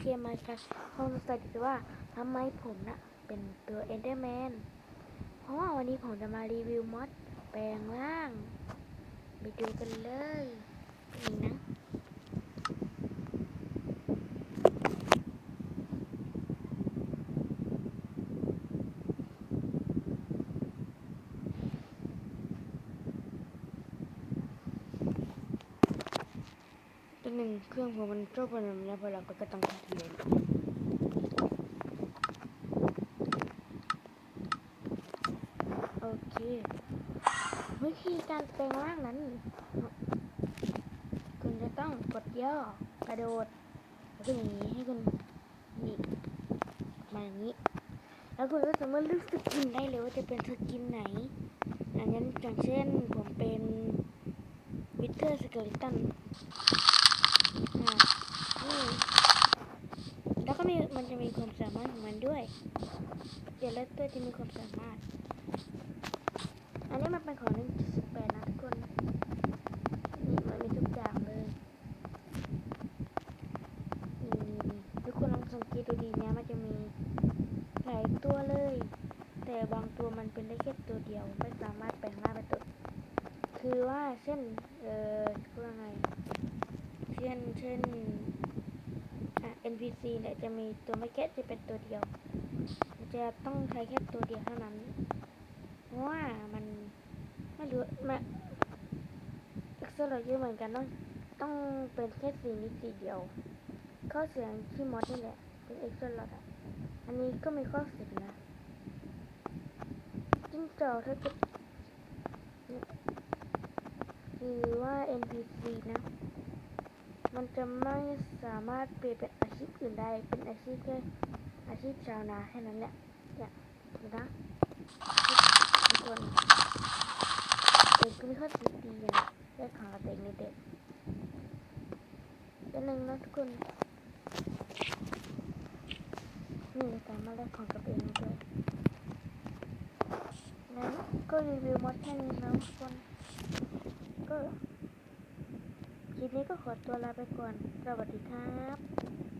เกมมาค่ะคงสงสัยดีว่าทำไมผมนะเป็นตัวเอนเดอร์แมน เพราะว่าวันนี้ผมจะมารีวิวมอดแปลงร่าง ไปดูกันเลยนี่นะ นึ่งเครื่องผมมันโจ้เป็นแบบนี้พอเราก็ก็ต้องทำเลยโอเควิธีการแปลงร่างนั้น คุณจะต้องกดย่อกระโดดแล้วก็อย่างนี้ให้คุณนี่มาอย่างนี้ แล้วคุณก็สามารถเลือกสกินได้เลยว่าจะเป็นสกินไหนอันนั้นอย่างเช่นผมเป็นวิเทอร์สเกลิตัน อ่านี่แล้วก็ มันจะมีความสามารถของมันด้วย เดี๋ยวแล้วตัวจะมีความสามารถ อันนี้มันเป็นของ1.18นะทุกคนนี่มันมีทุกอย่างเลยนี่นี่นี่ทุกคนลองสังเกตดูดีนะมันจะมีหลายตัวเลย แต่บางตัวมันเป็นได้แค่ตัวเดียวไม่สามารถแปลงร่างเป็นตัว คือว่าเช่น เอ่อพูดว่าไง เช่นเช่นอะ NPC เนี่ยจะมีตัวไม่แค่จะเป็นตัวเดียว จะต้องใช้แค่ตัวเดียวเท่านั้น เพราะว่ามันไม่รู้มาเอ็กซ์โลเยอะเหมือนกันต้องต้องเป็นแค่สีนี้สีเดียว ข้อเสียงที่มอดนี่แหละเป็นเอ็กซ์โลดอะอันนี้ก็มีข้อเสียนะจิ้งจอกถ้าเกิดนี่คือว่า NPC นะ มันจะไม่สามารถเปลี่ยนเป็น อาชีพอื่นได้เป็นอาชีพแค่อาชีพชาวนาแค่นั้นแหละเนี่ยนะทุกคนเด็กก็มีข้อเสียดีอย่างแค่ของเด็กในเด็กเป็นหนึ่งนะทุกคนนี่สามารถได้ของกับเองด้วยนั้นก็รีวิวมดแค่นี้นะทุกคน ก็คลิปนี้ก็ขอตัวลาไปก่อน สวัสดีครับ